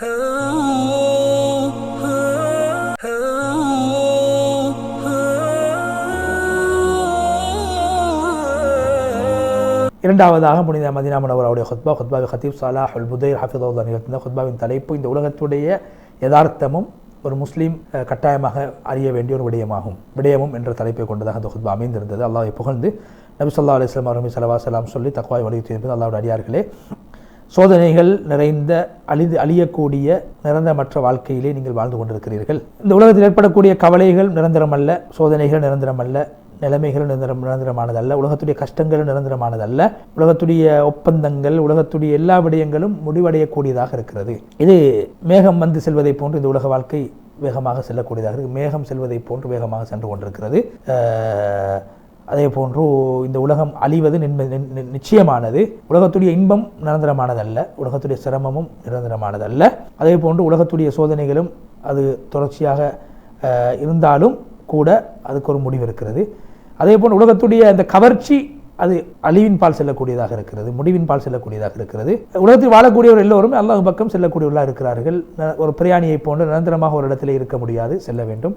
இரண்டாவதாக புனித மதினா அவருடைய ஹுத்பா ஹுத்பாவி ஹத்தீப் சாலா அல் புதைர் ஹஃபிதவுல்லா நிகழ்த்தின ஹுத்பாவின் தலைப்பு இந்த உலகத்துடைய யதார்த்தமும் ஒரு முஸ்லீம் கட்டாயமாக அறிய வேண்டிய ஒரு விடயமாகும். விடயமும் என்ற தலைப்பை கொண்டதாக அந்த ஹுத்பா அமைந்திருந்தது. அல்லாவை புகழ்ந்து நபி சொல்லா அலிஸ்லாம் அவர்கள் சலவா சலாம் சொல்லி தக்வாய் வலியுறுத்தி இருப்பது அல்லாவுடைய அடியார்களே. சோதனைகள் நிறைந்த அழிந்து அழியக்கூடிய நிரந்தரமற்ற வாழ்க்கையிலே நீங்கள் வாழ்ந்து கொண்டிருக்கிறீர்கள். இந்த உலகத்தில் ஏற்படக்கூடிய கவலைகள் நிரந்தரமல்ல சோதனைகள் நிரந்தரமல்ல நிலைமைகள் நிரந்தரம் நிரந்தரமானதல்ல உலகத்துடைய கஷ்டங்கள் நிரந்தரமானதல்ல உலகத்துடைய ஒப்பந்தங்கள் உலகத்துடைய எல்லா விடயங்களும் முடிவடையக்கூடியதாக இருக்கிறது. இது மேகம் வந்து செல்வதை போன்று இந்த உலக வாழ்க்கை வேகமாக செல்லக்கூடியதாக இருக்கு. மேகம் செல்வதை போன்று வேகமாக சென்று கொண்டிருக்கிறது. அதே போன்று இந்த உலகம் அழிவது நின்ம- நின்- நிச்சயமானது. உலகத்துடைய இன்பம் நிரந்தரமானதல்ல. உலகத்துடைய சிரமமும் நிரந்தரமானதல்ல. அதே போன்று உலகத்துடைய சோதனைகளும் அது தொடர்ச்சியாக இருந்தாலும் கூட அதுக்கு ஒரு முடிவு இருக்கிறது. அதே போன்று உலகத்துடைய அந்த கவர்ச்சி அது அழிவின் பால் செல்லக்கூடியதாக இருக்கிறது முடிவின் பால் செல்லக்கூடியதாக இருக்கிறது. உலகத்தில் வாழக்கூடியவர் எல்லோரும் அல்லாஹ் பக்கம் செல்லக்கூடியவர்களாக இருக்கிறார்கள். ஒரு பிரயாணியை போன்று நிரந்தரமாக ஒரு இடத்திலே இருக்க முடியாது செல்ல வேண்டும்.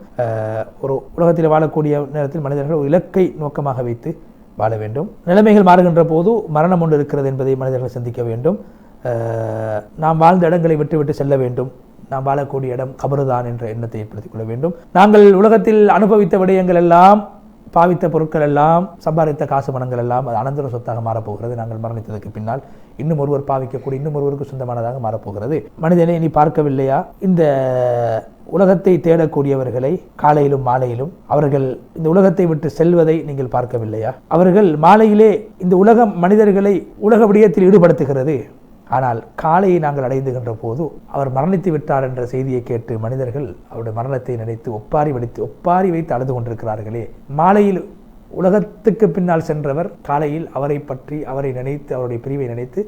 ஒரு உலகத்தில் வாழக்கூடிய நேரத்தில் மனிதர்கள் ஒரு இலக்கை நோக்கமாக வைத்து வாழ வேண்டும். நிலைமைகள் மாறுகின்ற போது மரணம் ஒன்று இருக்கிறது என்பதை மனிதர்கள் சிந்திக்க வேண்டும். நாம் வாழ்ந்த இடங்களை விட்டுவிட்டு செல்ல வேண்டும். நாம் வாழக்கூடிய இடம் கபறுதான் என்ற எண்ணத்தை ஏற்படுத்திக் கொள்ள வேண்டும். நாங்கள் உலகத்தில் அனுபவித்த விடயங்கள் எல்லாம் பாவித்த பொருட்கள் எல்லாம் சம்பாதித்த காசு பணங்கள் எல்லாம் அது அனந்தர சொத்தாக மாறப்போகிறது. நாங்கள் மரணித்ததற்கு பின்னால் இன்னும் ஒருவர் பாவிக்கக்கூடிய இன்னும் ஒருவருக்கு சொந்தமானதாக மாறப்போகிறது. மனிதனை நீ பார்க்கவில்லையா? இந்த உலகத்தை தேடக்கூடியவர்களை காலையிலும் மாலையிலும் அவர்கள் இந்த உலகத்தை விட்டு செல்வதை நீங்கள் பார்க்கவில்லையா? அவர்கள் மாலையிலே இந்த உலகம் மனிதர்களை உலக விடயத்தில் ஈடுபடுத்துகிறது. ஆனால் காலையை நாங்கள் அடைந்துகின்ற போது அவர் மரணித்து விட்டார் என்ற செய்தியை கேட்டு மனிதர்கள் அவருடைய மரணத்தை நினைத்து ஒப்பாரி வடித்து ஒப்பாரி வைத்து அழுது கொண்டிருக்கிறார்களே. மாலையில் உலகத்துக்கு பின்னால் சென்றவர் காலையில் அவரை பற்றி அவரை நினைத்து அவருடைய பிரிவை நினைத்து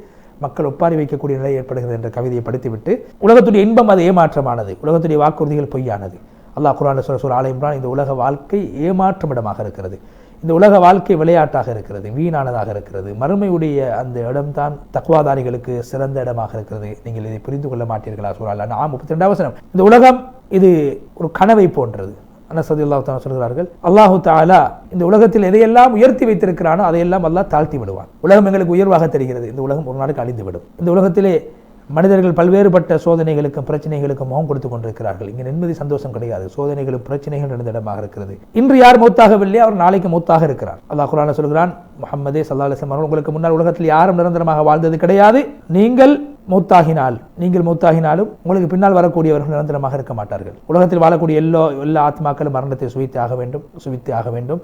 மக்கள் ஒப்பாரி வைக்கக்கூடிய நிலை ஏற்படுகிறது என்ற கவிதையை படித்துவிட்டு உலகத்துடைய இன்பம் அது ஏமாற்றமானது உலகத்துடைய வாக்குறுதிகள் பொய்யானது. அல்லாஹ் குரான் சொல்ல சொல்ல ஆலை இந்த உலக வாழ்க்கை ஏமாற்றமிடமாக இருக்கிறது. இந்த உலக வாழ்க்கை விளையாட்டாக இருக்கிறது வீணானதாக இருக்கிறது. மறுமையுடைய அந்த இடம்தான் தக்குவாதாரிகளுக்கு சிறந்த இடமாக இருக்கிறது. நீங்கள் இதை புரிந்து கொள்ள மாட்டீர்களா சூழல் நான் முப்பத்தி ரெண்டாவது வசனம். இந்த உலகம் இது ஒரு கனவை போன்றது. அனசதி அல்லாஹ் சொல்கிறார்கள் அல்லாஹு தாலா இந்த உலகத்தில் எதையெல்லாம் உயர்த்தி வைத்திருக்கிறானோ அதையெல்லாம் அல்லாஹ் தாழ்த்தி விடுவான். உலகம் எங்களுக்கு உயர்வாக தெரிகிறது. இந்த உலகம் ஒரு நாளுக்கு அழிந்து விடும் இந்த உலகத்திலே மனிதர்கள் பல்வேறுபட்ட சோதனைகளுக்கும் பிரச்சனைகளுக்கும் முகம் கொடுத்து கொண்டிருக்கிறார்கள். இங்கே நிம்மதி சந்தோஷம் கிடையாது. சோதனைகளும் பிரச்சனைகள் நடந்த இடமாக இருக்கிறது. இன்று யார் மூத்தாகவில்லை? அவர் நாளைக்கு மூத்தாக இருக்கிறார். அல்லாஹ் குரான சொல்கிறான் முகமதே சல்லா அலிஸ்லாம் அவர்கள் உங்களுக்கு முன்னால் உலகத்தில் யாரும் நிரந்தரமாக வாழ்ந்தது கிடையாது. நீங்கள் மூத்தாகினால் நீங்கள் மூத்தாகினாலும் உங்களுக்கு பின்னால் வரக்கூடியவர்கள் நிரந்தரமாக இருக்க மாட்டார்கள். உலகத்தில் வாழக்கூடிய எல்லா எல்லா ஆத்மாக்களும் மரணத்தை சுவைத்து ஆக வேண்டும் சுவித்து ஆக வேண்டும்.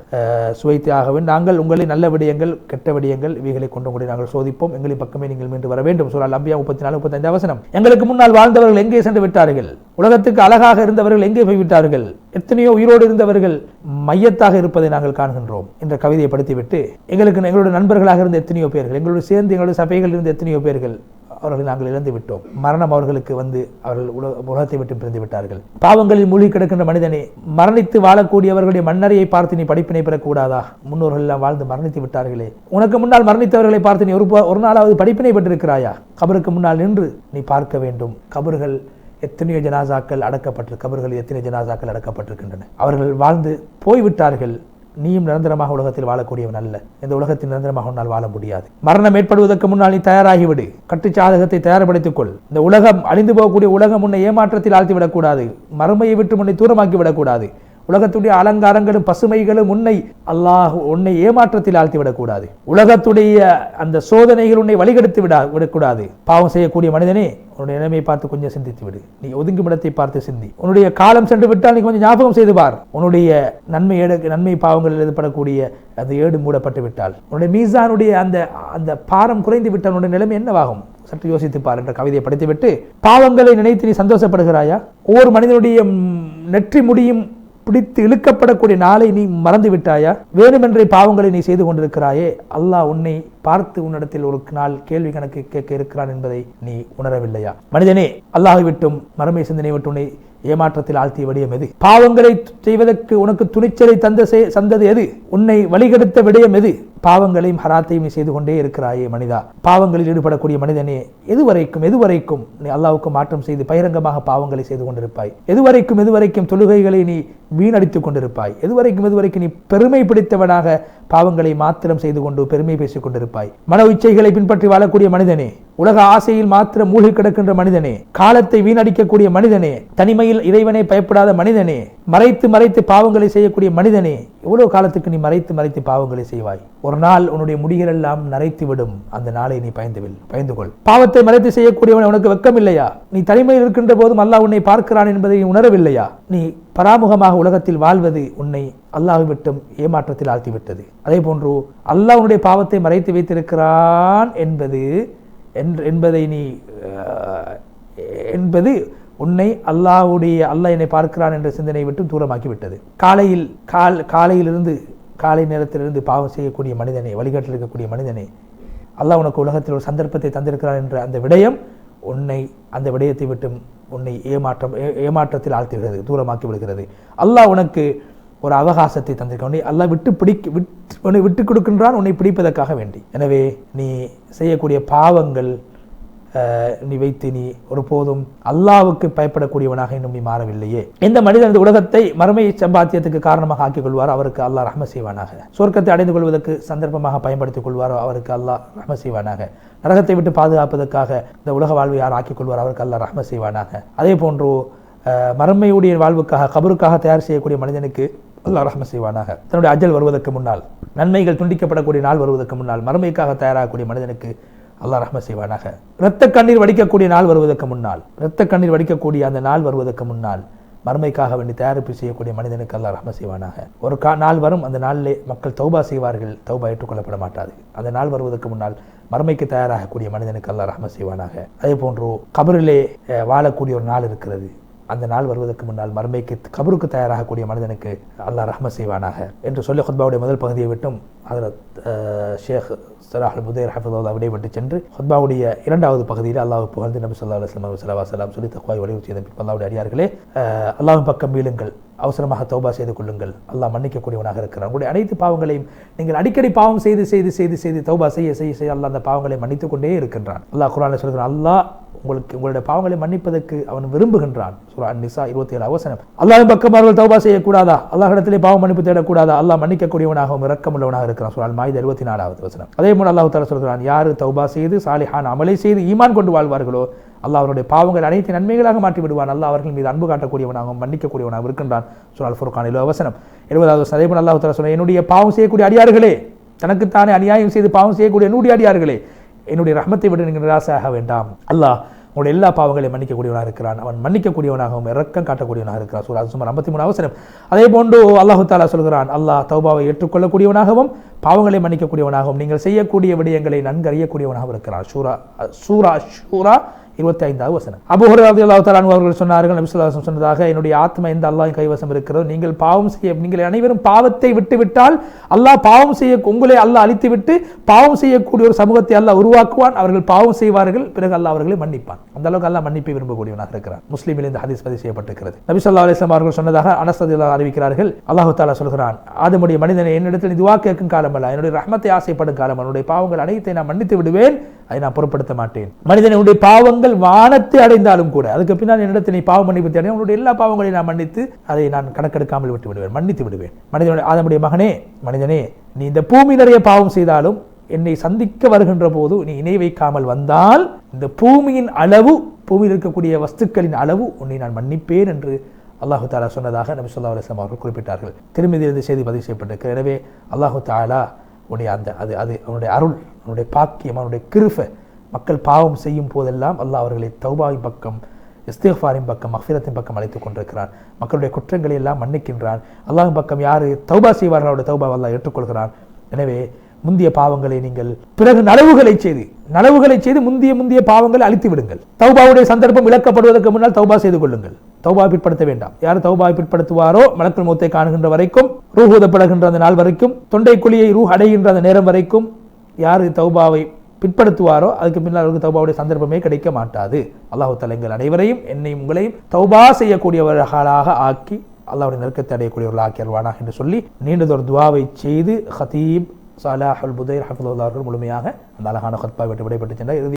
சுவைத்து ஆக வேண்டும். நாங்கள் உங்களை நல்ல விடயங்கள் கெட்ட விடயங்கள் இவைகளை கொண்டு கூட நாங்கள் சோதிப்போம். எங்களை பக்கமே நீங்கள் மீண்டு வர வேண்டும். சூழல் அம்பியா முப்பத்தி நாலு முப்பத்தைந்து அவசரம் எங்களுக்கு முன்னால் வாழ்ந்தவர்கள் எங்கே சென்று விட்டார்கள்? உலகத்துக்கு அழகாக இருந்தவர்கள் எங்கே போய்விட்டார்கள் எத்தனையோ உயிரோடு இருந்தவர்கள் மையத்தாக இருப்பதை நாங்கள் காண்கின்றோம். என்ற கவிதையை படித்துவிட்டு எங்களுக்கு எங்களுடைய நண்பர்களாக இருந்த எத்தனையோ பேர்கள் எங்களோடு சேர்ந்து எங்களுடைய சபைகள் இருந்த எத்தனையோ பேர்கள் அவர்களை நாங்கள் இழந்து விட்டோம். மரணம் அவர்களுக்கு வந்து அவர்கள் உலக உலகத்தை விட்டு பிரிந்து விட்டார்கள். பாவங்களில் மூழ்கி கிடக்கின்ற மனிதனை மரணித்து வாழக்கூடியவர்களுடைய மன்னரையை பார்த்து நீ படிப்பினை பெறக்கூடாதா? முன்னோர்கள் எல்லாம் வாழ்ந்து மரணித்து விட்டார்களே. உனக்கு முன்னால் மரணித்தவர்களை பார்த்து நீ ஒரு ஒரு நாளாவது படிப்பினை பெற்றிருக்கிறாயா? கபருக்கு முன்னால் நின்று நீ பார்க்க வேண்டும். கபர்கள் எத்தனையோ ஜனாசாக்கள் அடக்கப்பட்டு கபர்கள் எத்தனை ஜனாசாக்கள் அடக்கப்பட்டிருக்கின்றன. அவர்கள் வாழ்ந்து போய்விட்டார்கள். நீயும் நிரந்தரமாக உலகத்தில் வாழக்கூடியவன் அல்ல. இந்த உலகத்தில் நிரந்தரமாக உன்னால் வாழ முடியாது. மரணம் ஏற்படுவதற்கு முன்னால் நீ தயாராகிவிடு. கட்டுச்சாதகத்தை தயார்படுத்திக் கொள் இந்த உலகம் அழிந்து போகக்கூடிய உலகம் உன்னை ஏமாற்றத்தில் ஆழ்த்தி விடக்கூடாது மறுமையை விட்டு உன்னை தூரமாக்கி விடக்கூடாது உலகத்துடைய அலங்காரங்களும் பசுமைகளும் உன்னை அல்லாஹ் உன்னை ஏமாற்றத்தில் ஆழ்த்திவிடக்கூடாது. உலகத்துடைய அந்த சோதனைகள் உன்னை வழிகெடுத்து விடா விடக்கூடாது. பாவம் செய்யக்கூடிய மனிதனே உன்னுடைய நிலைமையை பார்த்து கொஞ்சம் சிந்தித்து விடு. நீ ஒதுங்கும் இடத்தை பார்த்து சிந்தி. உன்னுடைய காலம் சென்று விட்டால் நீ கொஞ்சம் ஞாபகம் செய்து பார். உன்னுடைய நன்மை ஏடு நன்மை பாவங்கள் எழுதப்படக்கூடிய அந்த ஏடு மூடப்பட்டு விட்டால். உன்னுடைய மீசானுடைய அந்த அந்த பாரம் குறைந்து விட்டால் உன்னுடைய நிலைமை என்னவாகும்? சற்று யோசித்து பார் என்ற கவிதையை படித்துவிட்டு பாவங்களை நினைத்து நீ சந்தோஷப்படுகிறாயா? ஒவ்வொரு மனிதனுடைய நெற்றி முடியும் பிடித்து இழுக்கப்படக்கூடிய நாளை நீ மறந்து விட்டாயா? வேணுமென்றே பாவங்களை நீ செய்து கொண்டிருக்கிறாயே. அல்லாஹ் உன்னை பார்த்து உன்னிடத்தில் ஒரு நாள் கேள்வி கணக்கு கேட்க இருக்கிறான் என்பதை நீ உணரவில்லையா? மனிதனே அல்லாஹை விட்டும் மறுமை சிந்தனை விட்டு உன்னை ஏமாற்றத்தில் ஆழ்த்திய விடயம் எது? பாவங்களை செய்வதற்கு உனக்கு துணிச்சலை தந்த சந்தது எது? உன்னை வழிகெடுத்த விடயம் எது? பாவங்களையும் ஹராத்தையும் நீ செய்து கொண்டே இருக்கிறாயே மனிதா. பாவங்களில் ஈடுபடக்கூடிய மனிதனே எதுவரைக்கும் எதுவரைக்கும் நீ அல்லாவுக்கு மாற்றம் செய்து பகிரங்கமாக பாவங்களை செய்து கொண்டிருப்பாய். எதுவரைக்கும் எதுவரைக்கும் தொழுகைகளை நீ வீணடித்துக் கொண்டிருப்பாய். எதுவரைக்கும் எதுவரைக்கும் நீ பெருமை பிடித்தவனாக பாவங்களை மாத்திரம் செய்து கொண்டு பெருமை பேசிக் கொண்டிருப்பாய். மன இச்சைகளை பின்பற்றி வாழக்கூடிய மனிதனே உலக ஆசையில் மாத்திரம் மூழ்கி கிடக்கின்ற மனிதனே காலத்தை வீணடிக்கக்கூடிய மனிதனே தனிமையில் இறைவனை பயப்படாத மனிதனே மறைத்து மறைத்து பாவங்களை செய்யக்கூடிய மனிதனே எவ்வளவு காலத்துக்கு நீ மறைத்து மறைத்து பாவங்களை செய்வாய்? ஒரு நாள் உன்னுடைய முடிகள் எல்லாம் நரைத்து விடும் அந்த நாளை நீ பயந்துவில் பயந்து கொள் பாவத்தை மறைத்து செய்யக்கூடியவன் உனக்கு வெக்கம் இல்லையா? நீ தனிமையில் இருக்கின்ற போதும் அல்லாஹ் உன்னை பார்க்கிறான் என்பதை நீ உணரவில்லையா? நீ பராமுகமாக உலகத்தில் வாழ்வது உன்னை அல்லாஹ் விட்டும் ஏமாற்றத்தில் ஆழ்த்திவிட்டது. அதே போன்று அல்லாஹ் உன்னுடைய பாவத்தை மறைத்து வைத்திருக்கிறான் என்பது என்பதை நீ என்பது உன்னை அல்லாஹ்வுடைய அல்லாஹ் என்னை பார்க்கிறான் என்ற சிந்தனை விட்டு தூரமாக்கிவிட்டது. காலையில் கால் காலையிலிருந்து காலை நேரத்திலிருந்து பாவம் செய்யக்கூடிய மனிதனே வழிகாட்டில் இருக்கக்கூடிய மனிதனே அல்லாஹ் உனக்கு உலகத்தில் ஒரு சந்தர்ப்பத்தை தந்திருக்கிறான் என்ற அந்த விடயம் உன்னை அந்த விடயத்தை விட்டும் உன்னை ஏமாற்றம் ஏ- ஏமாற்றத்தில் ஆழ்த்துகிறது தூரமாக்கி விடுகிறது. அல்லாஹ் உனக்கு ஒரு அவகாசத்தை தந்திருக்கான் உன்னை அல்லாஹ் விட்டு பிடிக்க விட்டு உன்னை விட்டு கொடுக்கின்றான் உன்னை பிடிப்பதற்காக வேண்டி. எனவே நீ செய்யக்கூடிய பாவங்கள் நீ வைத்து நீ ஒருபோதும் அல்லாவுக்கு பயப்படக்கூடியவனாக இன்னும் நீ மாறவில்லையே. எந்த மனிதன் இந்த உலகத்தை மறுமை சம்பாத்தியத்துக்கு காரணமாக ஆக்கிக் கொள்வார்? அவருக்கு அல்லாஹ் ரஹ்ம செய்வானாக. சொர்க்கத்தை அடைந்து கொள்வதற்கு சந்தர்ப்பமாக பயன்படுத்திக் கொள்வாரோ? அவருக்கு அல்லாஹ் ரஹ்ம செய்வானாக. நரகத்தை விட்டு பாதுகாப்பதற்காக இந்த உலக வாழ்வை யார் ஆக்கிக் கொள்வார்? அவருக்கு அல்லாஹ் ரஹ்ம செய்வானாக. அதே போன்று மறுமையுடைய வாழ்வுக்காக கபருக்காக தயார் செய்யக்கூடிய மனிதனுக்கு அல்லாஹ் ரஹ்ம செய்வானாக. தன்னுடைய அஜல் வருவதற்கு முன்னால் நன்மைகள் துண்டிக்கப்படக்கூடிய நாள் வருவதற்கு முன்னால் மறுமைக்காக தயாராகக்கூடிய மனிதனுக்கு அல்லாஹ் ரஹ்ம செய்வானாக. இரத்த கண்ணீர் வடிக்கக்கூடிய நாள் வருவதற்கு முன்னால் இரத்த கண்ணீர் வடிக்கக்கூடிய அந்த நாள் வருவதற்கு முன்னால் மறுமைக்காக வேண்டி தயாரிப்பு செய்யக்கூடிய மனிதனுக்கு அல்லாஹ் ரஹ்ம செய்வானாக. ஒரு கா நாள் வரும் அந்த நாளிலே மக்கள் தௌபா செய்வார்கள் தௌபா ஏற்றுக்கொள்ளப்பட மாட்டாது. அந்த நாள் வருவதற்கு முன்னால் மறுமைக்கு தயாராகக்கூடிய மனிதனுக்கு அல்லாஹ் ரஹ்ம செய்வானாக. அதே போன்று கபரிலே வாழக்கூடிய ஒரு நாள் இருக்கிறது. அந்த நாள் வருவதற்கு முன்னால் மறுமைக்கு கபருக்கு தயாராகக்கூடிய மனிதனுக்கு அல்லாஹ் ரஹ்ம செய்வானாக என்று சொல்லி ஹுத்பாவுடைய முதல் பகுதியை விட்டும் அதில் ஷேக் சலாஹ் புதேர் ஹஃபதுல்லா விட்டு சென்று ஹுத்பாவுடைய இரண்டாவது பகுதியில் அல்லாஹ் புகழ்ந்து நபி சொல்லா அலுவலாம் சலவா சலாம் சொல்லி தக்குவாய் வலிவு செய்த அல்லாவுடைய அடியார்களே அல்லாவின் பக்கம் மீளுங்கள் அவசரமாக தௌபா செய்து கொள்ளுங்கள். அல்லாஹ் மன்னிக்கக்கூடியவனாக இருக்கிறான். உங்களுடைய அனைத்து பாவங்களையும் நீங்கள் அடிக்கடி பாவம் செய்து செய்து செய்து செய்து தௌபா செய்ய செய்ய செய்ய அல்லாஹ் அந்த பாவங்களை மன்னித்துக் கொண்டே இருக்கின்றான். அல்லாஹ் குரானில் சொல்கிறான் அல்லாஹ் உங்களுக்கு உங்களுடைய பாவங்களை மன்னிப்பதற்கு அவன் விரும்புகின்றான். சுரா நிசா இருபத்தி ஏழு அவசனம் அல்லாஹ்வின் பக்கம் அவர்கள் தௌபா செய்யக்கூடாதா? அல்லாஹிடத்திலே பாவம் மன்னிப்பு தேடக்கூடாதா? அல்லாஹ் மன்னிக்கக்கூடியவனாகவும் இரக்கமுள்ளவனாக இருக்கிறான். சுரால் மாயுத இருபத்தி நாலாவது வசனம். அதே போல அல்லாஹ் தாலா சொல்கிறான் யார் தௌபா செய்து சாலிஹான் அமலை செய்து ஈமான் கொண்டு வாழ்வார்களோ அல்லாஹ் அவருடைய பாவங்கள் அனைத்து நன்மைகளாக மாற்றி விடுவான் அல்லாஹ் அவர்கள் மீது அன்பு காட்டக்கூடியவனாகவும் மன்னிக்கக்கூடியவனாக இருக்கின்றான். சுரால் ஃபுர்கான் இலோ அவசனம் இருபதாவது வசனம் அதே போல அல்லாஹ் தாலா சொல்ல என்னுடைய பாவம் செய்யக்கூடிய அடியார்களே தனக்குத்தானே அநியாயம் செய்து பாவம் செய்யக்கூடிய நூடி அடியார்களே என்னுடைய ரஹமத்தை விட நீங்கள் நிராசையாக வேண்டாம். அல்லாஹ் உங்களுடைய எல்லா பாவங்களையும் மன்னிக்கக்கூடியவனாக இருக்கிறான். அவன் மன்னிக்கக்கூடியவனாகவும் இரக்கம் காட்டக்கூடியவனாக இருக்கிறான். சூரா சுமார் ஐம்பத்தி மூணு அவசரம். அதே போன்று அல்லாஹு தாலா சொல்கிறான் அல்லாஹ் தௌபாவை ஏற்றுக்கொள்ளக்கூடியவனாகவும் பாவங்களை மன்னிக்கக்கூடியவனாகவும் நீங்கள் செய்யக்கூடிய விடயங்களை நன்கு அறியக்கூடியவனாகவும் இருக்கிறான். சூரா சூரா ஷூரா இருபத்தி ஐந்தாவது வசனம் அபுஹர் அலி அல்லாஹ் தலான் அவர்கள் சொன்னார்கள் நபிசுல்லாசம் சொன்னதாக என்னுடைய ஆத்மா எந்த அல்லாஹின் கைவசம் இருக்கிறதோ நீங்கள் பாவம் செய்ய நீங்கள் அனைவரும் பாவத்தை விட்டுவிட்டால் அல்லாஹ் பாவம் செய்ய உங்களை அல்லாஹ் அழித்துவிட்டு பாவம் செய்யக்கூடிய ஒரு சமூகத்தை அல்லாஹ் உருவாக்குவான். அவர்கள் பாவம் செய்வார்கள் பிறகு அல்லாஹ் அவர்களை மன்னிப்பான். அந்த அளவுக்கு அல்லாஹ் மன்னிப்பை விரும்பக்கூடியவனாக இருக்கிறார் முஸ்லீமில் இந்த ஹதீஸ் பதிவு செய்யப்பட்டிருக்கிறது. நபி அலிஸ்லாம் அவர்கள் சொன்னதாக அனஸ் அறிவிக்கிறார்கள். அல்லாஹு தாலா சொல்கிறான் அதனுடைய மனிதனை என்னிடத்தில் இதுவாக கேட்கும் காலம் அல்ல. என்னுடைய ரஹமத்தை ஆசைப்படும் காலம். என்னுடைய பாவங்கள் அனைத்தை நான் மன்னித்து விடுவேன். அதை நான் பொருட்படுத்த மாட்டேன். மனிதனுடைய பாவங்கள் நீங்கள் வானத்தை அடைந்தாலும் கூட அதுக்கு பின்னால் என்னிடத்தில் நீ பாவம் மன்னிப்பு தேடி உன்னுடைய எல்லா பாவங்களையும் நான் மன்னித்து அதை நான் கணக்கெடுக்காமல் விட்டு விடுவேன் மன்னித்து விடுவேன். மனிதனுடைய அதனுடைய மகனே மனிதனே நீ இந்த பூமி நிறைய பாவம் செய்தாலும் என்னை சந்திக்க வருகின்ற போது நீ இணை வைக்காமல் வந்தால் இந்த பூமியின் அளவு பூமியில் இருக்கக்கூடிய வஸ்துக்களின் அளவு உன்னை நான் மன்னிப்பேன் என்று அல்லாஹு தாலா சொன்னதாக நபி சொல்லா அலுவலாம் அவர்கள் குறிப்பிட்டார்கள். திருமதியிலிருந்து செய்தி பதிவு செய்யப்பட்டிருக்கு. எனவே அல்லாஹு தாலா உடைய அந்த அது அது அவனுடைய அருள் அவனுடைய பாக்கியம் அவனுடைய கிருஃபை மக்கள் பாவம் செய்யும் போதெல்லாம் அல்லாஹ் அவர்களை தௌபாவின் பக்கம் இஸ்திஃபாரின் பக்கம் மஃபிரத்தின் பக்கம் அழைத்துக் கொண்டிருக்கிறான். மக்களுடைய குற்றங்களை எல்லாம் மன்னிக்கின்றான். அல்லாஹின் பக்கம் யார் தௌபா செய்வார்கள் அவருடைய தௌபா அல்லாஹ் ஏற்றுக்கொள்கிறான். எனவே முந்திய பாவங்களை நீங்கள் பிறகு நனவுகளை செய்து நனவுகளை செய்து முந்திய முந்திய பாவங்களை அழித்து விடுங்கள். தௌபாவுடைய சந்தர்ப்பம் இழக்கப்படுவதற்கு முன்னால் தௌபா செய்து கொள்ளுங்கள். தௌபா பிற்படுத்த வேண்டாம். யார் தௌபா பிற்படுத்துவாரோ மலக்கள் மூத்தை காணுகின்ற வரைக்கும் ரூஹூதப்படுகின்ற அந்த நாள் வரைக்கும் தொண்டை குழியை ரூ அடைகின்ற அந்த நேரம் வரைக்கும் யார் தௌபாவை பிற்படுத்துவாரோ அதுக்கு பின்னால் அவருக்கு தௌபாவுடைய சந்தர்ப்பமே கிடைக்க மாட்டாது அல்லாஹு தலைங்கள் எங்கள் அனைவரையும் என்னையும் உங்களையும் தௌபா செய்யக்கூடியவர்களாக ஆக்கி அல்லாவுடைய நெருக்கத்தை அடையக்கூடியவர்கள் ஆக்கியல்வானாக என்று சொல்லி நீண்டதொரு துவாவை செய்து ஹதீப் சாலாஹுல் புதைர் ஹஃபுல்லா அவர்கள் முழுமையாக அந்த அழகான ஹத்பா விட்டு விடைபெற்று சென்றார்.